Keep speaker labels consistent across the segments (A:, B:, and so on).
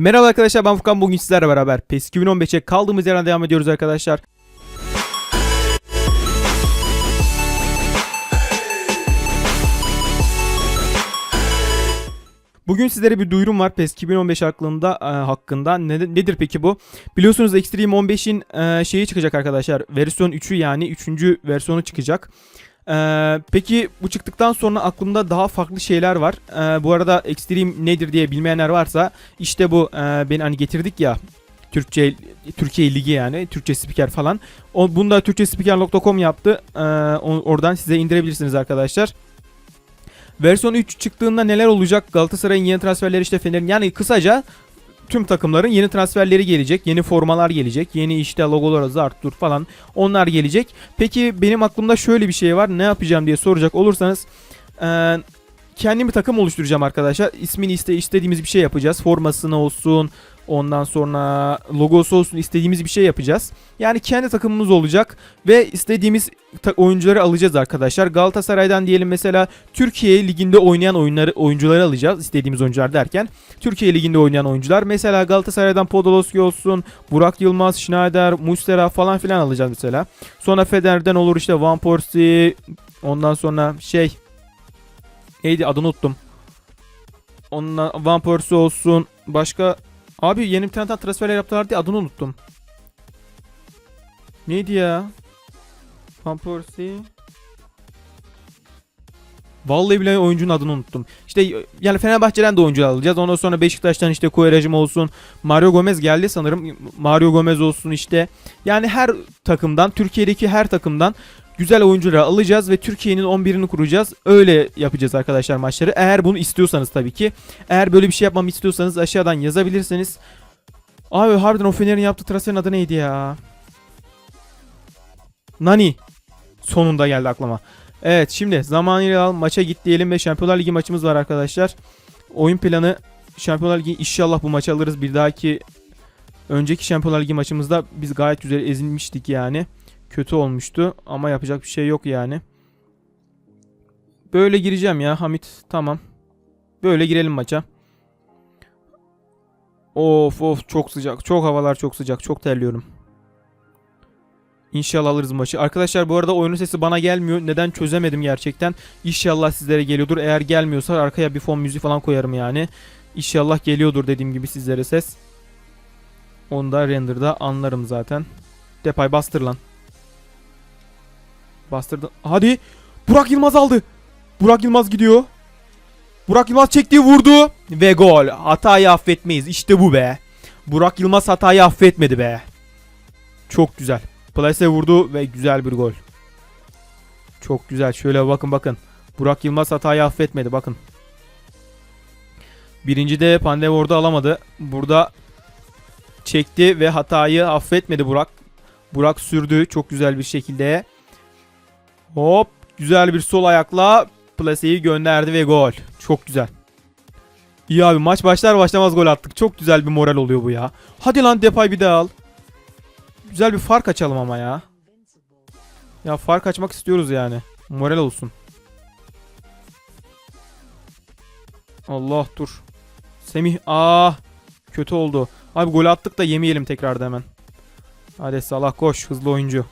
A: Merhaba arkadaşlar ben Furkan bugün sizlerle beraber PES 2015'e kaldığımız yerden devam ediyoruz arkadaşlar. Bugün sizlere bir duyurum var PES 2015 hakkında. e, hakkında. Ne- nedir peki bu? Biliyorsunuz Extreme 15'in e, şeyi çıkacak arkadaşlar. Versiyon 3'ü yani 3. versiyonu çıkacak. E, peki bu çıktıktan sonra aklımda daha farklı şeyler var. E, bu arada Extreme nedir diye bilmeyenler varsa işte bu e, beni hani getirdik ya Türkçe Türkiye Ligi yani Türkçe spiker falan. O, bunu da türkçespiker.com yaptı. E, o- oradan size indirebilirsiniz arkadaşlar. Versiyon 3 çıktığında neler olacak? Galatasaray'ın yeni transferleri işte Fener'in yani kısaca tüm takımların yeni transferleri gelecek. Yeni formalar gelecek. Yeni işte logolar Zartur falan onlar gelecek. Peki benim aklımda şöyle bir şey var. Ne yapacağım diye soracak olursanız eee kendim bir takım oluşturacağım arkadaşlar. İsmini iste istediğimiz bir şey yapacağız. Formasını olsun, ondan sonra logosu olsun istediğimiz bir şey yapacağız. Yani kendi takımımız olacak ve istediğimiz oyuncuları alacağız arkadaşlar. Galatasaray'dan diyelim mesela Türkiye liginde oynayan oyunları oyuncuları alacağız. İstediğimiz oyuncular derken Türkiye liginde oynayan oyuncular. Mesela Galatasaray'dan Podolski olsun, Burak Yılmaz, Schneider, Mustera falan filan alacağız mesela. Sonra Feder'den olur işte Van Persie, ondan sonra şey neydi adını unuttum. Ondan Van Persie olsun. Başka abi yeni bir tane daha transferler yaptılar diye adını unuttum. Neydi ya? Van Persie. Vallahi bile oyuncunun adını unuttum. İşte yani Fenerbahçe'den de oyuncu alacağız. Ondan sonra Beşiktaş'tan işte Koyrajım olsun. Mario Gomez geldi sanırım. Mario Gomez olsun işte. Yani her takımdan, Türkiye'deki her takımdan güzel oyuncuları alacağız ve Türkiye'nin 11'ini kuracağız. Öyle yapacağız arkadaşlar maçları. Eğer bunu istiyorsanız tabii ki. Eğer böyle bir şey yapmamı istiyorsanız aşağıdan yazabilirsiniz. Abi harbiden o Fener'in yaptığı transferin adı neydi ya? Nani. Sonunda geldi aklıma. Evet şimdi zamanıyla al maça git diyelim ve Şampiyonlar Ligi maçımız var arkadaşlar. Oyun planı Şampiyonlar Ligi inşallah bu maçı alırız. Bir dahaki önceki Şampiyonlar Ligi maçımızda biz gayet güzel ezilmiştik yani. Kötü olmuştu ama yapacak bir şey yok yani. Böyle gireceğim ya Hamit tamam. Böyle girelim maça. Of of çok sıcak. Çok havalar çok sıcak. Çok terliyorum. İnşallah alırız maçı. Arkadaşlar bu arada oyunun sesi bana gelmiyor. Neden çözemedim gerçekten. İnşallah sizlere geliyordur. Eğer gelmiyorsa arkaya bir fon müziği falan koyarım yani. İnşallah geliyordur dediğim gibi sizlere ses. Onu da render'da anlarım zaten. Depay bastır lan. Bastırdı. Hadi. Burak Yılmaz aldı. Burak Yılmaz gidiyor. Burak Yılmaz çekti vurdu. Ve gol. Hatayı affetmeyiz. İşte bu be. Burak Yılmaz hatayı affetmedi be. Çok güzel. Plase vurdu ve güzel bir gol. Çok güzel. Şöyle bakın bakın. Burak Yılmaz hatayı affetmedi. Bakın. Birinci de Pandev orada alamadı. Burada çekti ve hatayı affetmedi Burak. Burak sürdü çok güzel bir şekilde. Hop. Güzel bir sol ayakla plaseyi gönderdi ve gol. Çok güzel. İyi abi maç başlar başlamaz gol attık. Çok güzel bir moral oluyor bu ya. Hadi lan Depay bir daha al. Güzel bir fark açalım ama ya. Ya fark açmak istiyoruz yani. Moral olsun. Allah dur. Semih ah kötü oldu. Abi gol attık da yemeyelim tekrarda hemen. Hadi Salah koş hızlı oyuncu.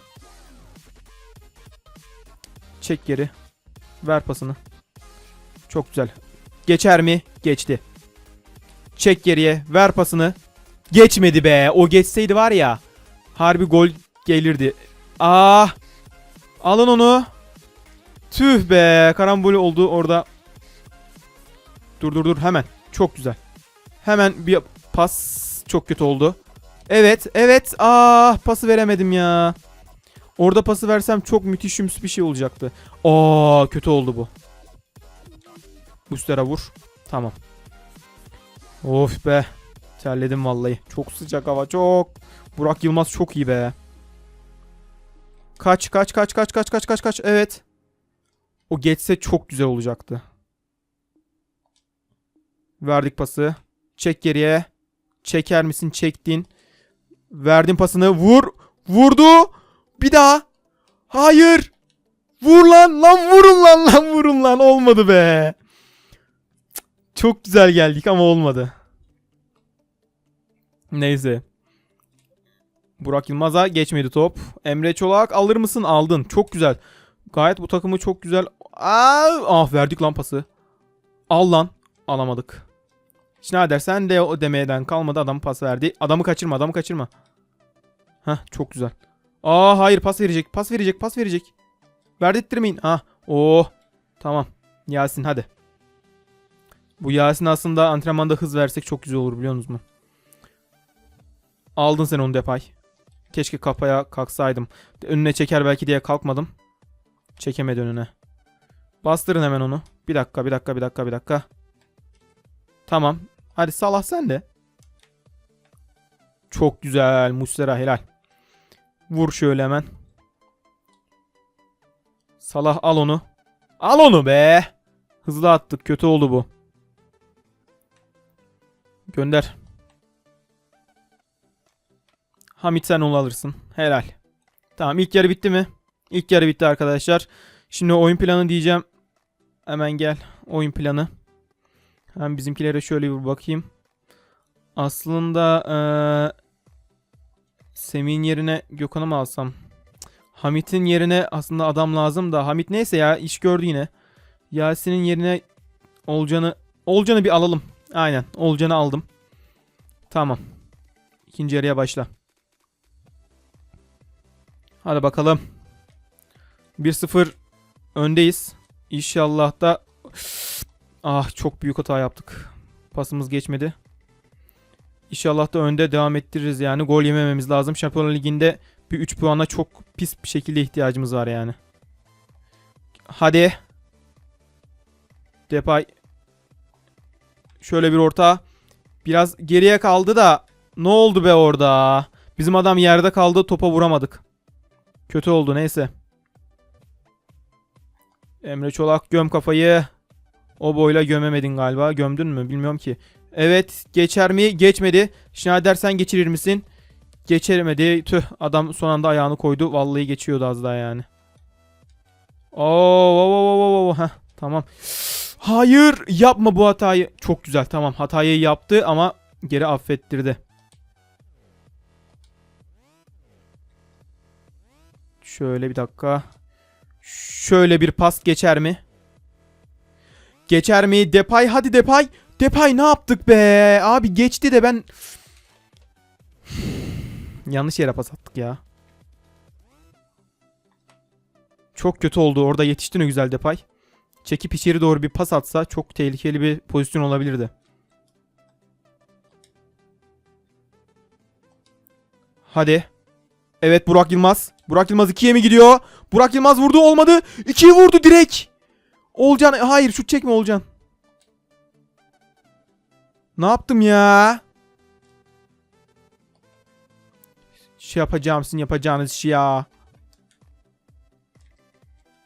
A: Çek geri. Ver pasını. Çok güzel. Geçer mi? Geçti. Çek geriye. Ver pasını. Geçmedi be. O geçseydi var ya. Harbi gol gelirdi. Ah. Alın onu. Tüh be. Karambol oldu orada. Dur dur dur hemen. Çok güzel. Hemen bir pas çok kötü oldu. Evet evet. Ah pası veremedim ya. Orada pası versem çok müthiş bir şey olacaktı. Aa kötü oldu bu. Bustera vur. Tamam. Of be. Terledim vallahi. Çok sıcak hava çok. Burak Yılmaz çok iyi be. Kaç kaç kaç kaç kaç kaç kaç kaç. Evet. O geçse çok güzel olacaktı. Verdik pası. Çek geriye. Çeker misin? Çektin. Verdin pasını. Vur. Vurdu. Bir daha. Hayır. Vur lan. Lan vurun lan. Lan vurun lan. Olmadı be. Çok güzel geldik ama olmadı. Neyse. Burak Yılmaz'a geçmedi top. Emre Çolak alır mısın? Aldın. Çok güzel. Gayet bu takımı çok güzel. Aa, ah verdik lan pası. Al lan. Alamadık. Schneider sen de o demeden kalmadı adam pas verdi. Adamı kaçırma adamı kaçırma. Heh çok güzel. Aa hayır pas verecek pas verecek pas verecek. Verdirttirmeyin. Ha. Oh. Tamam. Yasin hadi. Bu Yasin aslında antrenmanda hız versek çok güzel olur biliyor musunuz mu? Aldın sen onu Depay. Keşke kafaya kalksaydım. Önüne çeker belki diye kalkmadım. Çekemedi önüne. Bastırın hemen onu. Bir dakika, bir dakika, bir dakika, bir dakika. Tamam. Hadi Salah sen de. Çok güzel. Muslera helal. Vur şöyle hemen. Salah al onu. Al onu be. Hızlı attık. Kötü oldu bu. Gönder. Hamit sen onu alırsın. Helal. Tamam ilk yarı bitti mi? İlk yarı bitti arkadaşlar. Şimdi oyun planı diyeceğim. Hemen gel. Oyun planı. Hem bizimkilere şöyle bir bakayım. Aslında eee Semih'in yerine Gökhan'ı mı alsam? Hamit'in yerine aslında adam lazım da. Hamit neyse ya iş gördü yine. Yasin'in yerine Olcan'ı Olcan'ı bir alalım. Aynen. Olcan'ı aldım. Tamam. İkinci yarıya başla. Hadi bakalım. 1-0 öndeyiz. İnşallah da ah çok büyük hata yaptık. Pasımız geçmedi. İnşallah da önde devam ettiririz yani. Gol yemememiz lazım. Şampiyonlar Ligi'nde bir 3 puana çok pis bir şekilde ihtiyacımız var yani. Hadi. Depay. Şöyle bir orta. Biraz geriye kaldı da ne oldu be orada? Bizim adam yerde kaldı topa vuramadık. Kötü oldu neyse. Emre Çolak göm kafayı. O boyla gömemedin galiba. Gömdün mü? Bilmiyorum ki. Evet. Geçer mi? Geçmedi. Schneider sen geçirir misin? Geçiremedi. Tüh. Adam son anda ayağını koydu. Vallahi geçiyordu az daha yani. Oo, oo, oo, oo. Heh, tamam. Hayır. Yapma bu hatayı. Çok güzel. Tamam. Hatayı yaptı ama geri affettirdi. Şöyle bir dakika. Şöyle bir pas geçer mi? Geçer mi? Depay hadi Depay. Depay ne yaptık be? Abi geçti de ben yanlış yere pas attık ya. Çok kötü oldu. Orada yetişti ne güzel Depay. Çekip içeri doğru bir pas atsa çok tehlikeli bir pozisyon olabilirdi. Hadi. Evet Burak Yılmaz. Burak Yılmaz 2'ye mi gidiyor? Burak Yılmaz vurdu olmadı. 2'yi vurdu direkt. Olcan hayır şut çekme Olcan. Ne yaptım ya? Şey yapacağım sizin yapacağınız işi ya.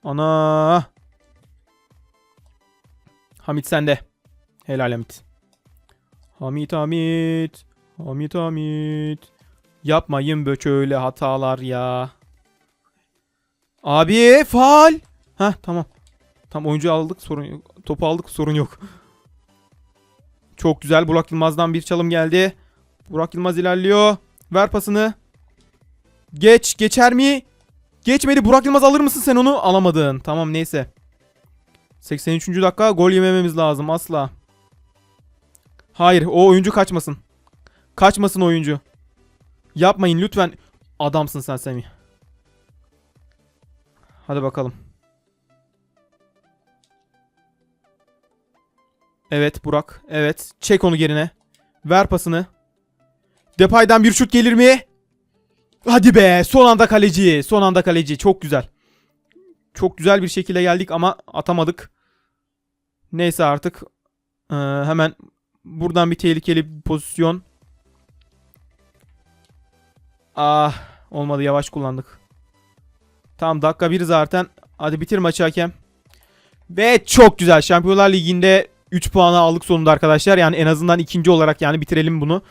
A: Ana. Hamit sende. Helal Hamit. Hamit Hamit. Hamit Hamit. Yapmayın böyle hatalar ya. Abi faal. Heh tamam. Tam oyuncu aldık sorun yok. Topu aldık sorun yok. Çok güzel. Burak Yılmaz'dan bir çalım geldi. Burak Yılmaz ilerliyor. Ver pasını. Geç. Geçer mi? Geçmedi. Burak Yılmaz alır mısın sen onu? Alamadın. Tamam neyse. 83. dakika gol yemememiz lazım asla. Hayır o oyuncu kaçmasın. Kaçmasın oyuncu. Yapmayın lütfen. Adamsın sen Semih. Hadi bakalım. Evet Burak. Evet. Çek onu yerine. Ver pasını. Depay'dan bir şut gelir mi? Hadi be. Son anda kaleci. Son anda kaleci. Çok güzel. Çok güzel bir şekilde geldik ama atamadık. Neyse artık. Ee, hemen buradan bir tehlikeli bir pozisyon. Ah. Olmadı. Yavaş kullandık. Tamam dakika 1 zaten. Hadi bitir maçı hakem. Ve çok güzel. Şampiyonlar Ligi'nde 3 puanı aldık sonunda arkadaşlar. Yani en azından ikinci olarak yani bitirelim bunu.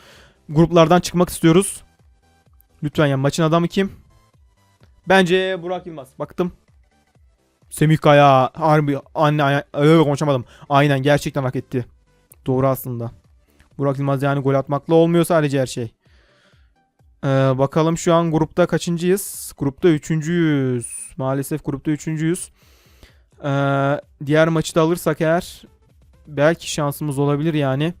A: Gruplardan çıkmak istiyoruz. Lütfen ya maçın adamı kim? Bence Burak Yılmaz. Baktım. Semih Kaya. Harbi anne, anne öyle konuşamadım. Aynen gerçekten hak etti. Doğru aslında. Burak Yılmaz yani gol atmakla olmuyor sadece her şey. Ee, bakalım şu an grupta kaçıncıyız? Grupta üçüncüyüz. Maalesef grupta üçüncüyüz. Ee, diğer maçı da alırsak eğer belki şansımız olabilir yani.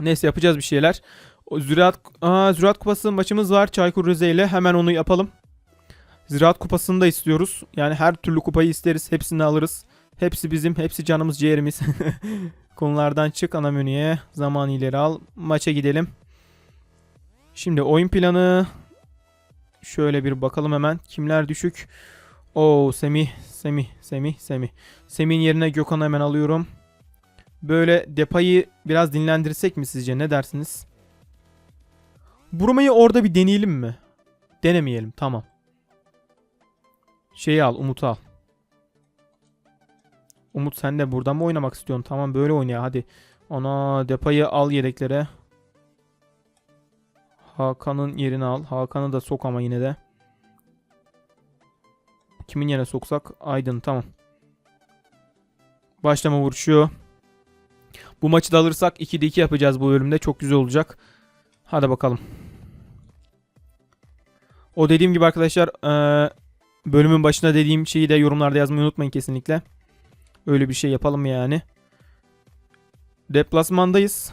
A: Neyse yapacağız bir şeyler. O Ziraat, Aa, Ziraat Kupası maçımız var Çaykur Rize ile. Hemen onu yapalım. Ziraat Kupası'nı da istiyoruz. Yani her türlü kupayı isteriz. Hepsini alırız. Hepsi bizim. Hepsi canımız ciğerimiz. Konulardan çık ana menüye. Zaman ileri al. Maça gidelim. Şimdi oyun planı. Şöyle bir bakalım hemen. Kimler düşük? Oo Semih, Semih, Semih, Semih. Semih'in yerine Gökhan'ı hemen alıyorum. Böyle Depay'ı biraz dinlendirsek mi sizce? Ne dersiniz? Burmayı orada bir deneyelim mi? Denemeyelim. Tamam. Şeyi al. Umut'u al. Umut sen de burada mı oynamak istiyorsun? Tamam böyle oyna hadi. Ana Depay'ı al yedeklere. Hakan'ın yerini al. Hakan'ı da sok ama yine de. Kimin yerine soksak? Aydın tamam. Başlama vuruşu. Bu maçı da alırsak 2'de 2 yapacağız bu bölümde. Çok güzel olacak. Hadi bakalım. O dediğim gibi arkadaşlar eee, bölümün başında dediğim şeyi de yorumlarda yazmayı unutmayın kesinlikle. Öyle bir şey yapalım yani. Deplasmandayız.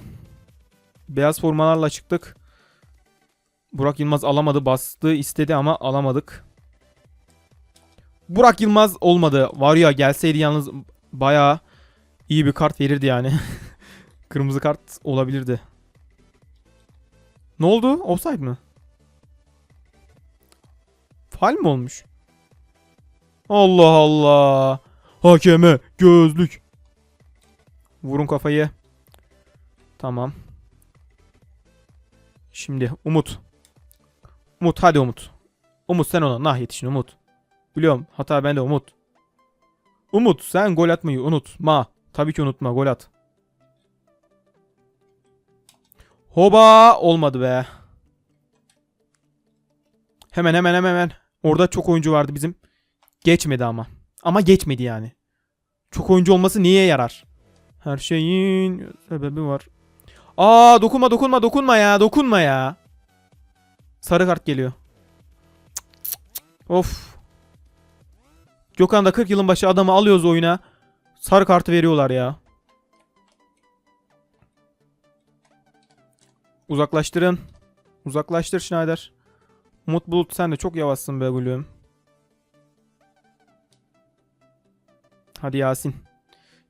A: Beyaz formalarla çıktık. Burak Yılmaz alamadı. Bastı istedi ama alamadık. Burak Yılmaz olmadı. Var ya gelseydi yalnız bayağı iyi bir kart verirdi yani. Kırmızı kart olabilirdi. Ne oldu? Offside mı? Faal mi olmuş? Allah Allah. Hakeme gözlük. Vurun kafayı. Tamam. Şimdi Umut. Umut hadi Umut. Umut sen ona nah yetişin Umut. Biliyorum hata bende Umut. Umut sen gol atmayı unutma. Tabii ki unutma gol at. Hoba olmadı be. Hemen hemen hemen hemen. Orada çok oyuncu vardı bizim. Geçmedi ama. Ama geçmedi yani. Çok oyuncu olması niye yarar? Her şeyin sebebi var. Aa dokunma dokunma dokunma ya dokunma ya. Sarı kart geliyor. Of. Gökhan da 40 yılın başı adamı alıyoruz oyuna. Sarı kartı veriyorlar ya. Uzaklaştırın. Uzaklaştır Schneider. Umut Bulut sen de çok yavaşsın be gülüm. Hadi Yasin.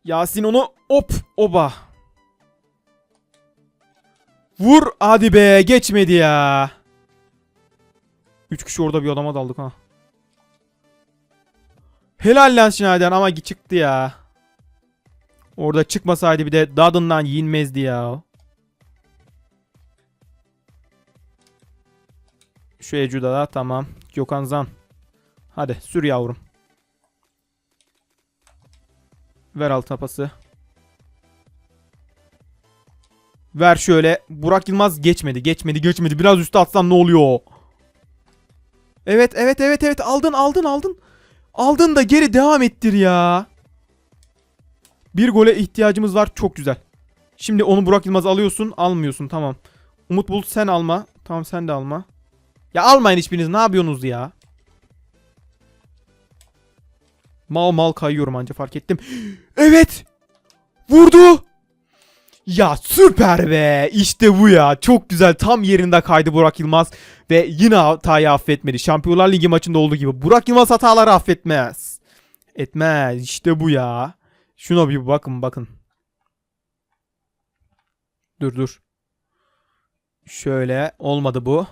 A: Yasin onu hop oba. Vur hadi be geçmedi ya. 3 kişi orada bir adama daldık ha. Helal lan Schneider ama çıktı ya. Orada çıkmasaydı bir de dadından yinmezdi ya. Şu Ecu'da da tamam. Gökhan Zan. Hadi sür yavrum. Ver alt tapası. Ver şöyle. Burak Yılmaz geçmedi. Geçmedi geçmedi. Biraz üstü atsam ne oluyor? Evet evet evet evet. Aldın aldın aldın. Aldın da geri devam ettir ya. Bir gole ihtiyacımız var. Çok güzel. Şimdi onu Burak Yılmaz alıyorsun. Almıyorsun tamam. Umut Bulut sen alma. Tamam sen de alma. Ya almayın hiçbiriniz. Ne yapıyorsunuz ya? Mal mal kayıyorum anca fark ettim. Evet. Vurdu. Ya süper be. İşte bu ya. Çok güzel. Tam yerinde kaydı Burak Yılmaz. Ve yine hatayı affetmedi. Şampiyonlar Ligi maçında olduğu gibi. Burak Yılmaz hataları affetmez. Etmez. İşte bu ya. Şuna bir bakın bakın. Dur dur. Şöyle olmadı bu.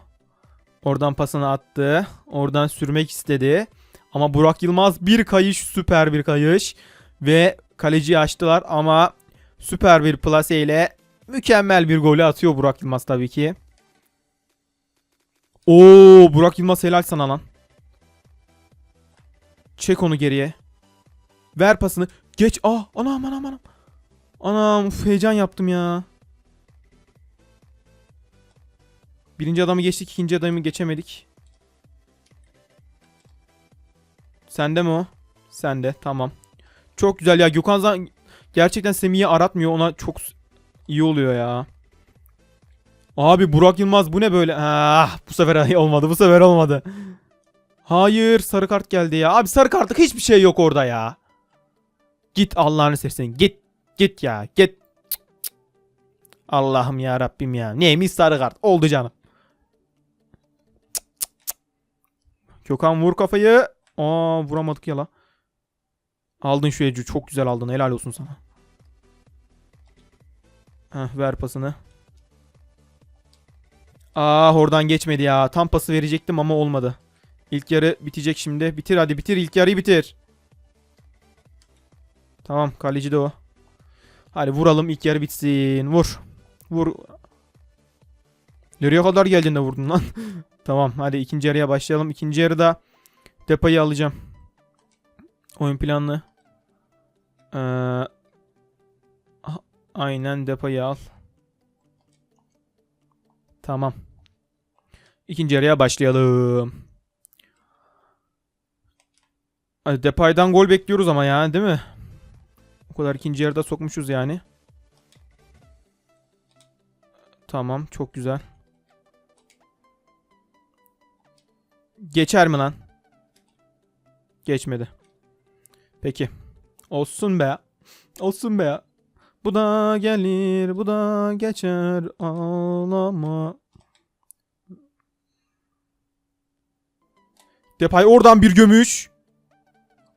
A: Oradan pasını attı. Oradan sürmek istedi. Ama Burak Yılmaz bir kayış süper bir kayış. Ve kaleciyi açtılar ama süper bir plase ile mükemmel bir golü atıyor Burak Yılmaz tabii ki. Oo Burak Yılmaz helal sana lan. Çek onu geriye. Ver pasını. Geç. Ah anam anam anam. Anam uf, heyecan yaptım ya. Birinci adamı geçtik, ikinci adamı geçemedik. Sende mi o? Sende, tamam. Çok güzel ya. Gökhan Zan gerçekten Semih'i aratmıyor. Ona çok iyi oluyor ya. Abi Burak Yılmaz bu ne böyle? Ah bu sefer olmadı bu sefer olmadı. Hayır sarı kart geldi ya. Abi sarı kartlık hiçbir şey yok orada ya. Git Allah'ını seversen git. Git ya git. Allah'ım ya Rabbim ya. Neymiş sarı kart? Oldu canım. Gökhan vur kafayı. Aa vuramadık ya la. Aldın şu Ecu. Çok güzel aldın. Helal olsun sana. Heh, ver pasını. Aa oradan geçmedi ya. Tam pası verecektim ama olmadı. İlk yarı bitecek şimdi. Bitir hadi bitir. İlk yarıyı bitir. Tamam kaleci de o. Hadi vuralım ilk yarı bitsin. Vur. Vur. Nereye kadar geldin de vurdun lan? tamam hadi ikinci yarıya başlayalım. İkinci yarıda Depay'ı alacağım. Oyun planlı. Ee, aynen Depay'ı al. Tamam. İkinci yarıya başlayalım. Hadi Depay'dan gol bekliyoruz ama ya değil mi? O kadar ikinci yarıda sokmuşuz yani. Tamam çok güzel. Geçer mi lan? Geçmedi. Peki. Olsun be. Olsun be. Bu da gelir, bu da geçer. Ağlama. Depay oradan bir gömüş.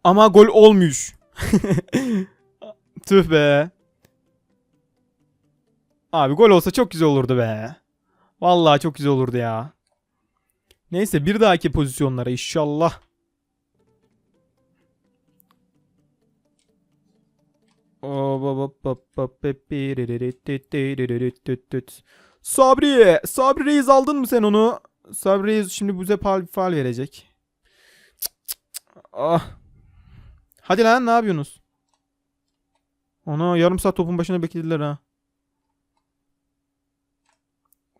A: Ama gol olmuş. Tüh be. Abi gol olsa çok güzel olurdu be. Vallahi çok güzel olurdu ya. Neyse bir dahaki pozisyonlara inşallah. Sabri, Sabri Reis aldın mı sen onu? Sabri Reis şimdi bize fal, fal verecek. Ah. Hadi lan ne yapıyorsunuz? Ana yarım saat topun başına beklediler ha.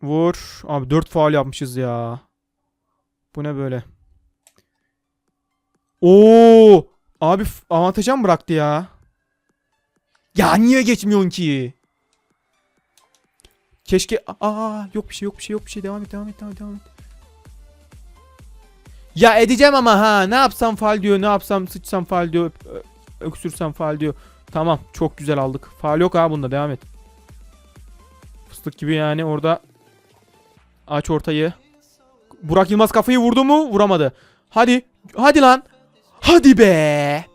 A: Vur. Abi 4 faal yapmışız ya. Bu ne böyle? Oo! Abi avantaja mı bıraktı ya? Ya niye geçmiyorsun ki? Keşke aa yok bir şey yok bir şey yok bir şey devam et devam et devam et. Devam et. Ya edeceğim ama ha ne yapsam faal diyor ne yapsam sıçsam faal diyor öksürsem faal diyor. Tamam çok güzel aldık. Faal yok ha bunda devam et. Fıstık gibi yani orada aç ortayı. Burak Yılmaz kafayı vurdu mu? Vuramadı. Hadi. Hadi lan. Hadi be.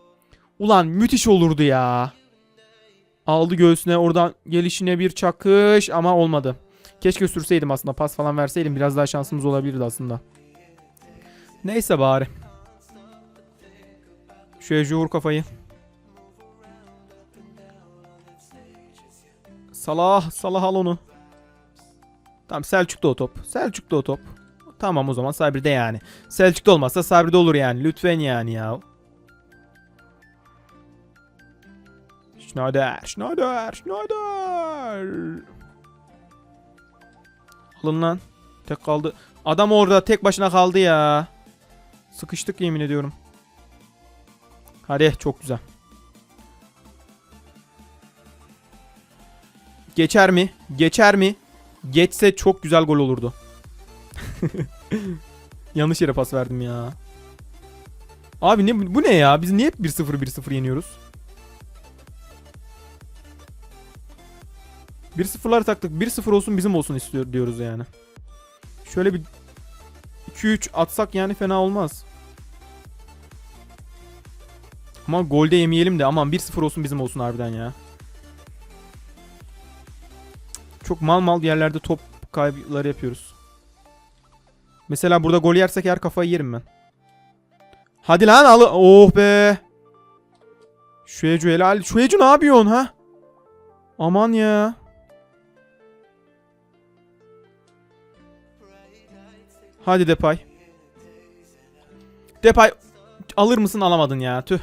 A: Ulan müthiş olurdu ya. Aldı göğsüne oradan gelişine bir çakış ama olmadı. Keşke sürseydim aslında pas falan verseydim biraz daha şansımız olabilirdi aslında. Neyse bari. Şöyle vur kafayı. Salah, Salah al onu. Tamam Selçuk'ta o top. Selçuk'ta o top. Tamam o zaman Sabri'de yani. Selçuk'ta olmazsa Sabri'de olur yani. Lütfen yani ya. Schneider, Schneider, Schneider. Alın lan. Tek kaldı. Adam orada tek başına kaldı ya. Sıkıştık yemin ediyorum. Hadi çok güzel. Geçer mi? Geçer mi? Geçse çok güzel gol olurdu. Yanlış yere pas verdim ya. Abi ne bu ne ya? Biz niye hep 1-0 1-0 yeniyoruz? 1-0'lar taktık. 1-0 olsun bizim olsun istiyor diyoruz yani. Şöyle bir 2-3 atsak yani fena olmaz. Ama golde yemeyelim de aman 1-0 olsun bizim olsun harbiden ya. Çok mal mal yerlerde top kayıpları yapıyoruz. Mesela burada gol yersek eğer kafayı yerim ben. Hadi lan al. Oh be. Şuecu helal. Şuecu ne yapıyorsun ha? Aman ya. Hadi Depay. Depay alır mısın alamadın ya tüh.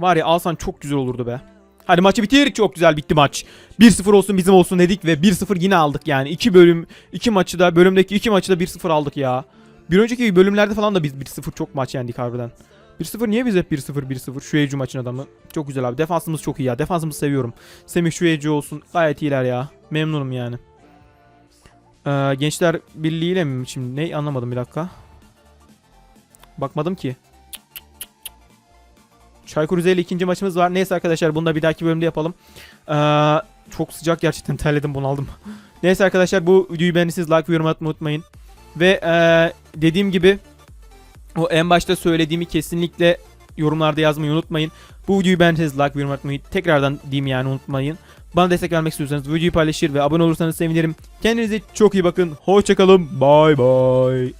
A: Var ya alsan çok güzel olurdu be. Hadi maçı bitir. Çok güzel bitti maç. 1-0 olsun bizim olsun dedik ve 1-0 yine aldık yani. 2 bölüm 2 maçı da bölümdeki 2 maçı da 1-0 aldık ya. Bir önceki bölümlerde falan da biz 1-0 çok maç yendik harbiden. 1-0 niye biz hep 1-0 1-0? Şu Ecu maçın adamı. Çok güzel abi. Defansımız çok iyi ya. Defansımızı seviyorum. Semih şu Ecu olsun. Gayet iyiler ya. Memnunum yani. Ee, Gençler Birliği ile mi şimdi ne anlamadım bir dakika. Bakmadım ki. Çaykur Rize ile ikinci maçımız var. Neyse arkadaşlar bunu da bir dahaki bölümde yapalım. Ee, çok sıcak gerçekten terledim bunaldım. Neyse arkadaşlar bu videoyu beğendiyseniz like ve yorum atmayı unutmayın. Ve ee, dediğim gibi o en başta söylediğimi kesinlikle yorumlarda yazmayı unutmayın. Bu videoyu beğendiyseniz like ve yorum atmayı tekrardan diyeyim yani unutmayın. Bana destek vermek istiyorsanız videoyu paylaşır ve abone olursanız sevinirim. Kendinize çok iyi bakın. Hoşçakalın. Bye bye.